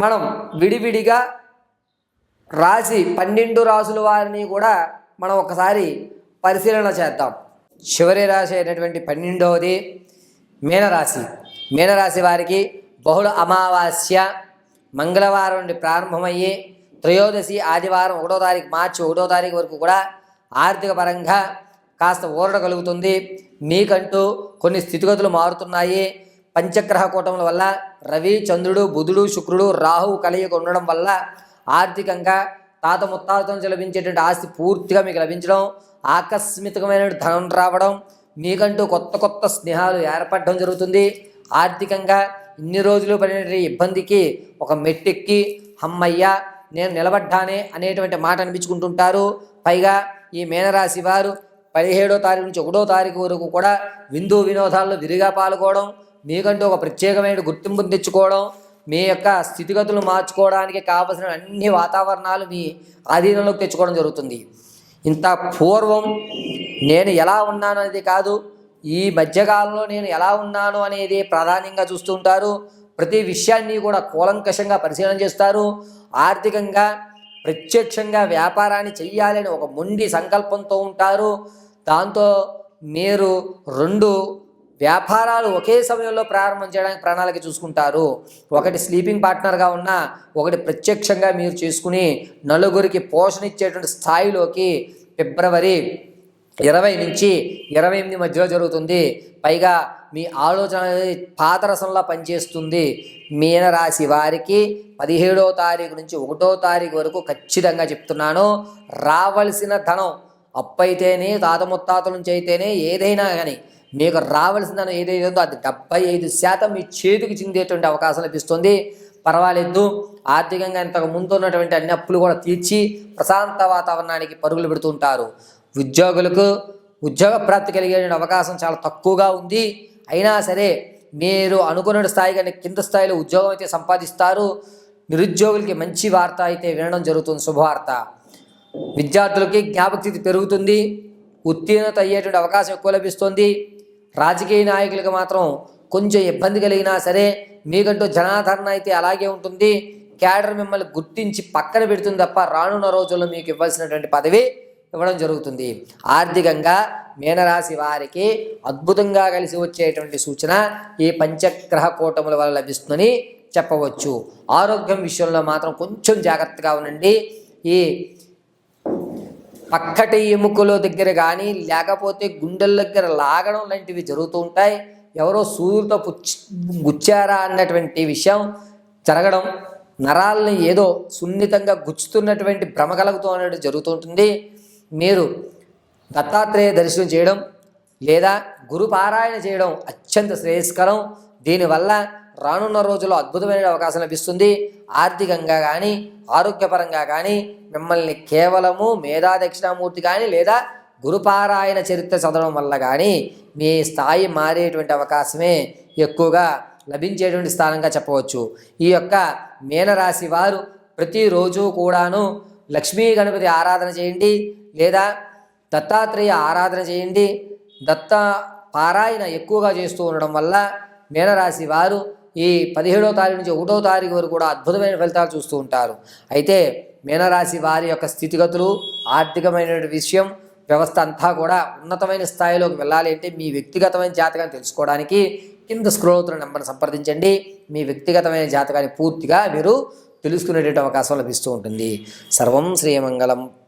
మనం విడివిడిగా రాశి పన్నెండు రాసుల వారిని కూడా మనం ఒకసారి పరిశీలన చేద్దాం. చివరి రాశి అయినటువంటి పన్నెండవది మీనరాశి. మీనరాశి వారికి బహుళ అమావాస్య మంగళవారం నుండి ప్రారంభమయ్యి త్రయోదశి ఆదివారం ఒకటో తారీఖు మార్చి ఒకటో తారీఖు వరకు కూడా ఆర్థిక పరంగా కాస్త ఊరట కలుగుతుంది. మీకంటూ కొన్ని స్థితిగతులు మారుతున్నాయి. పంచగ్రహ కూటముల వల్ల రవి చంద్రుడు బుధుడు శుక్రుడు రాహువు కలయిక ఉండడం వల్ల ఆర్థికంగా తాత ముత్తాతతో లభించేటువంటి ఆస్తి పూర్తిగా మీకు లభించడం ఆకస్మికమైన ధనం రావడం మీకంటూ కొత్త కొత్త స్నేహాలు ఏర్పడడం జరుగుతుంది. ఆర్థికంగా ఇన్ని రోజులు పడిన ఇబ్బందికి ఒక మెట్టెక్కి హమ్మయ్య నేను నిలబడ్డానే అనేటువంటి మాట అనిపించుకుంటుంటారు. పైగా ఈ మీనరాశి వారు పదిహేడో తారీఖు నుంచి ఒకటో తారీఖు వరకు కూడా విందు వినోదాల్లో విరిగా పాల్గొనడం మీకంటూ ఒక ప్రత్యేకమైన గుర్తింపును తెచ్చుకోవడం మీ యొక్క స్థితిగతులు మార్చుకోవడానికి కావలసిన అన్ని వాతావరణాలు మీ ఆధీనంలోకి తెచ్చుకోవడం జరుగుతుంది. ఇంత పూర్వం నేను ఎలా ఉన్నాను అనేది కాదు ఈ మధ్యకాలంలో నేను ఎలా ఉన్నాను అనేది ప్రధానంగా చూస్తుంటారు ప్రతి విషయాన్ని కూడా కూలంకషంగా పరిశీలన చేస్తారు. ఆర్థికంగా ప్రత్యక్షంగా వ్యాపారాన్ని చెయ్యాలని ఒక మొండి సంకల్పంతో ఉంటారు. దాంతో మీరు రెండు వ్యాపారాలు ఒకే సమయంలో ప్రారంభం చేయడానికి ప్రణాళిక చూసుకుంటారు. ఒకటి స్లీపింగ్ పార్ట్నర్గా ఉన్న ఒకటి ప్రత్యక్షంగా మీరు చేసుకుని నలుగురికి పోషణ ఇచ్చేటువంటి స్థాయిలోకి ఫిబ్రవరి ఇరవై నుంచి ఇరవై ఎనిమిది మధ్యలో జరుగుతుంది. పైగా మీ ఆలోచన అనేది పాదరసంలా పనిచేస్తుంది. మీనరాశి వారికి పదిహేడో తారీఖు నుంచి ఒకటో తారీఖు వరకు ఖచ్చితంగా చెప్తున్నాను. రావలసిన ధనం అప్పైతేనే తాత ముత్తాతల నుంచి అయితేనే ఏదైనా కానీ మీకు రావాల్సిన ఏదైతే అది డెబ్బై ఐదు శాతం మీ చేతికి చెందేటువంటి అవకాశం లభిస్తుంది. పర్వాలేదు. ఆర్థికంగా ఇంతకు ముందు ఉన్నటువంటి అన్ని అప్పులు కూడా తీర్చి ప్రశాంత వాతావరణానికి పరుగులు పెడుతుంటారు ఉద్యోగులకు ఉద్యోగ ప్రాప్తి కలిగే అవకాశం చాలా తక్కువగా ఉంది. అయినా సరే మీరు అనుకున్న స్థాయి కానీ కింద స్థాయిలో ఉద్యోగం అయితే సంపాదిస్తారు. నిరుద్యోగులకి మంచి వార్త అయితే వినడం జరుగుతుంది. శుభవార్త. విద్యార్థులకి జ్ఞాపకస్థితి పెరుగుతుంది. ఉత్తీర్ణత అయ్యేటువంటి అవకాశం ఎక్కువ లభిస్తుంది. రాజకీయ నాయకులకు మాత్రం కొంచెం ఇబ్బంది కలిగినా సరే మీకంటూ జనాదరణ అయితే అలాగే ఉంటుంది. క్యాడర్ మిమ్మల్ని గుర్తించి పక్కన పెడుతుంది తప్ప రానున్న రోజుల్లో మీకు ఇవ్వాల్సినటువంటి పదవి ఇవ్వడం జరుగుతుంది. ఆర్థికంగా మీనరాశి వారికి అద్భుతంగా కలిసి వచ్చేటువంటి సూచన ఈ పంచగ్రహ కూటముల వల్ల లభిస్తుందని చెప్పవచ్చు. ఆరోగ్యం విషయంలో మాత్రం కొంచెం జాగ్రత్తగా ఉండండి. ఈ పక్కటి ఎముకల దగ్గర కానీ లేకపోతే గుండెల దగ్గర లాగడం లాంటివి జరుగుతూ ఉంటాయి. ఎవరో సూదులతో పుచ్చి గుచ్చారా అన్నటువంటి విషయం జరగడం నరాలని ఏదో సున్నితంగా గుచ్చుతున్నటువంటి భ్రమ కలుగుతూ అనేది జరుగుతూ ఉంటుంది. మీరు దత్తాత్రేయ దర్శనం చేయడం లేదా గురు పారాయణ చేయడం అత్యంత శ్రేయస్కరం. దీనివల్ల రానున్న రోజుల్లో అద్భుతమైన అవకాశం లభిస్తుంది. ఆర్థికంగా కానీ ఆరోగ్యపరంగా కానీ మిమ్మల్ని కేవలము మేధా దక్షిణామూర్తి కానీ లేదా గురుపారాయణ చరిత్ర చదవడం వల్ల కానీ మీ స్థాయి మారేటువంటి అవకాశమే ఎక్కువగా లభించేటువంటి స్థానంగా చెప్పవచ్చు. ఈ యొక్క మీనరాశి వారు ప్రతిరోజు కూడాను లక్ష్మీ గణపతి ఆరాధన చేయండి లేదా దత్తాత్రేయ ఆరాధన చేయండి. దత్త పారాయణ ఎక్కువగా చేస్తూ ఉండడం వల్ల మీనరాశి వారు ఈ పదిహేడో తారీఖు నుంచి ఒకటో తారీఖు వరకు కూడా అద్భుతమైన ఫలితాలు చూస్తూ ఉంటారు. అయితే మీనరాశి వారి యొక్క స్థితిగతులు ఆర్థికమైన విషయం వ్యవస్థ అంతా కూడా ఉన్నతమైన స్థాయిలోకి వెళ్ళాలి అంటే మీ వ్యక్తిగతమైన జాతకాన్ని తెలుసుకోవడానికి కింద స్క్రోల్ అవుతున్న నెంబర్ని సంప్రదించండి. మీ వ్యక్తిగతమైన జాతకాన్ని పూర్తిగా మీరు తెలుసుకునేటువంటి అవకాశం లభిస్తూ ఉంటుంది. సర్వం శ్రీమంగళం.